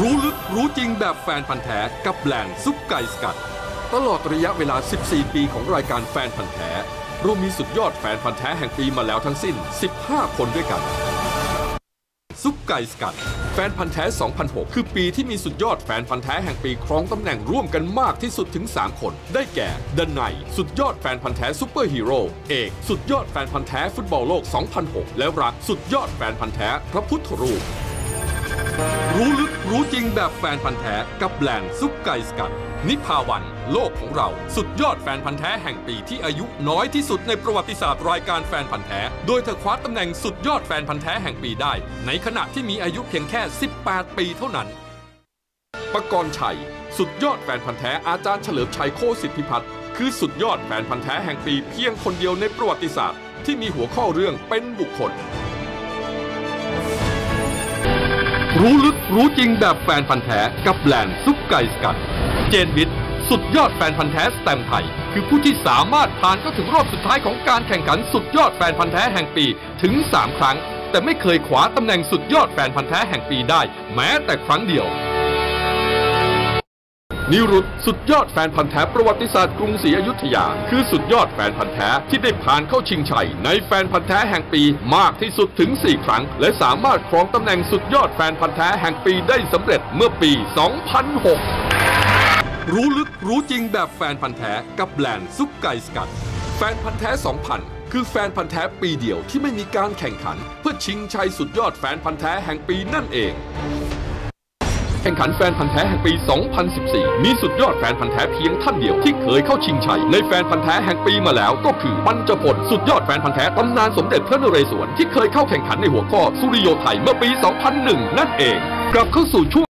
รู้ลึกรู้จริงแบบแฟนพันธ์แท้กับแบรนด์ซุปไก่สกัด ตลอดระยะเวลา 14 ปีของรายการแฟนพันธ์แท้เรามีสุดยอดแฟนพันธ์แท้แห่งปีมาแล้วทั้งสิ้น 15 คนด้วยกัน ซุปไก่สกัด แฟนพันธ์แท้ 2006 คือปีที่มีสุดยอดแฟนพันธ์แท้แห่งปีครองตำแหน่งร่วมกันมากที่สุดถึง 3 คน ได้แก่ดันไนสุดยอดแฟนพันธ์แท้ซูเปอร์ฮีโร่เอกสุดยอดแฟนพันธ์แท้ฟุตบอลโลก 2006 และรักสุดยอดแฟนพันธ์แท้พระพุทธรูป รู้ลึกรู้จริงแบบแฟนพันธ์แท้กับแบรนด์ซุปไก่สกัด นิพาวันโลกของเรา สุดยอดแฟนพันธ์แท้แห่งปีที่อายุน้อยที่สุดในประวัติศาสตร์รายการแฟนพันธ์แท้ โดยเธอคว้าตำแหน่งสุดยอดแฟนพันธ์แท้แห่งปีได้ ในขณะที่มีอายุเพียงแค่ 18 ปีเท่านั้นปกรณ์ชัย สุดยอดแฟนพันธ์แท้อาจารย์เฉลิมชัยโคสิทธิพัฒน์คือสุดยอดแฟนพันธ์แท้แห่งปีเพียงคนเดียวในประวัติศาสตร์ ที่มีหัวข้อเรื่องเป็นบุคคล รู้ลึกรู้จริงแบบแฟนพันธ์แท้กับแบรนด์ซุปไก่สกัด เจนวิทย์สุดยอดแฟนพันธ์แท้สแตมไทย คือผู้ที่สามารถผ่านเข้าถึงรอบสุดท้ายของการแข่งขันสุดยอดแฟนพันธ์แท้แห่งปีถึง 3 ครั้ง แต่ไม่เคยขวาตำแหน่งสุดยอดแฟนพันธ์แท้แห่งปีได้ แม้แต่ครั้งเดียว นิรุตสุดยอดแฟนพันธ์แท้ประวัติศาสตร์กรุงศรีอยุธยา คือสุดยอดแฟนพันธ์แท้ที่ได้ผ่านเข้าชิงชัย ในแฟนพันธ์แท้แห่งปีมากที่สุดถึง 4 ครั้ง และสามารถครองตำแหน่งสุดยอดแฟนพันธ์แท้แห่งปีได้สำเร็จเมื่อปี 2006 รู้ลึกรู้จริงแบบแฟนพันธ์แท้กับแบรนด์ซุปไก่สกัด แฟนพันธ์แท้ 2000คือแฟนพันธ์แท้ปีเดียวที่ไม่มีการแข่งขัน เพื่อชิงชัยสุดยอดแฟนพันธ์แท้แห่งปีนั่นเอง แข่งขันแฟนพันธ์แท้แห่งปี 2014 มีสุดยอดแฟนพันธ์แท้เพียงท่านเดียวที่เคยเข้าชิงชัยในแฟนพันธ์แท้แห่งปีมาแล้วก็คือปัญจพลสุดยอดแฟนพันธ์แท้ตำนานสมเด็จพระนเรศวรที่เคยเข้าแข่งขันในหัวข้อสุริโยไทยเมื่อปี 2001 นั่นเอง กลับเข้าสู่ช่วง